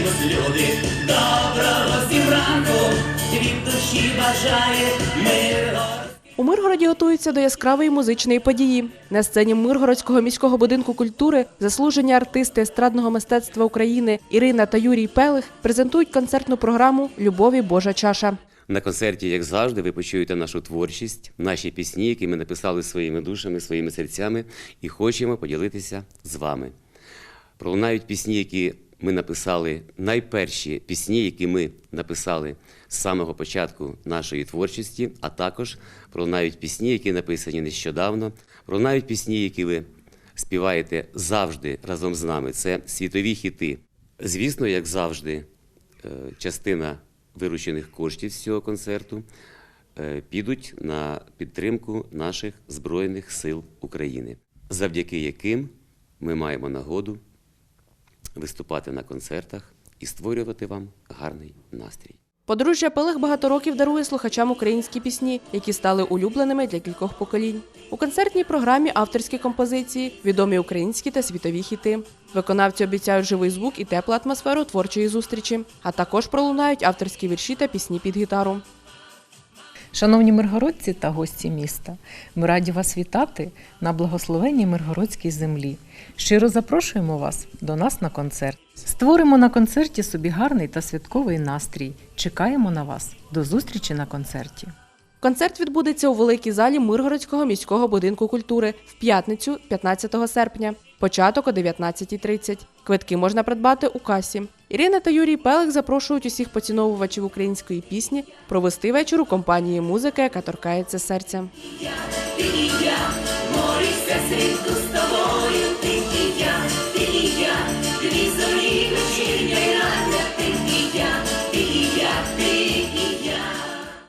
посміхаємось, люди, доброго всім ранку, від душі бажає мир. У Миргороді готуються до яскравої музичної події. На сцені Миргородського міського будинку культури заслужені артисти естрадного мистецтва України Ірина та Юрій Пелих презентують концертну програму Любові Божа чаша. На концерті, як завжди, ви почуєте нашу творчість, наші пісні, які ми написали своїми душами, своїми серцями, і хочемо поділитися з вами. Пролунають пісні, які ми написали, найперші пісні, які ми написали з самого початку нашої творчості, а також пролунають пісні, які написані нещодавно, пролунають пісні, які ви співаєте завжди разом з нами. Це світові хіти. Звісно, як завжди, е, частина виручених коштів з цього концерту е, підуть на підтримку наших Збройних сил України, завдяки яким ми маємо нагоду виступати на концертах і створювати вам гарний настрій. Подружжя Пелих багато років дарує слухачам українські пісні, які стали улюбленими для кількох поколінь. У концертній програмі авторські композиції, відомі українські та світові хіти. Виконавці обіцяють живий звук і теплу атмосферу творчої зустрічі, а також пролунають авторські вірші та пісні під гітару. Шановні миргородці та гості міста, ми раді вас вітати на благословенній миргородській землі. Щиро запрошуємо вас до нас на концерт. Створимо на концерті собі гарний та святковий настрій. Чекаємо на вас. До зустрічі на концерті. Концерт відбудеться у великій залі Миргородського міського будинку культури в п'ятницю, 15 серпня. Початок о 19.30. Квитки можна придбати у касі. Ірина та Юрій Пелих запрошують усіх поціновувачів української пісні провести вечір у компанії музики, яка торкається серця.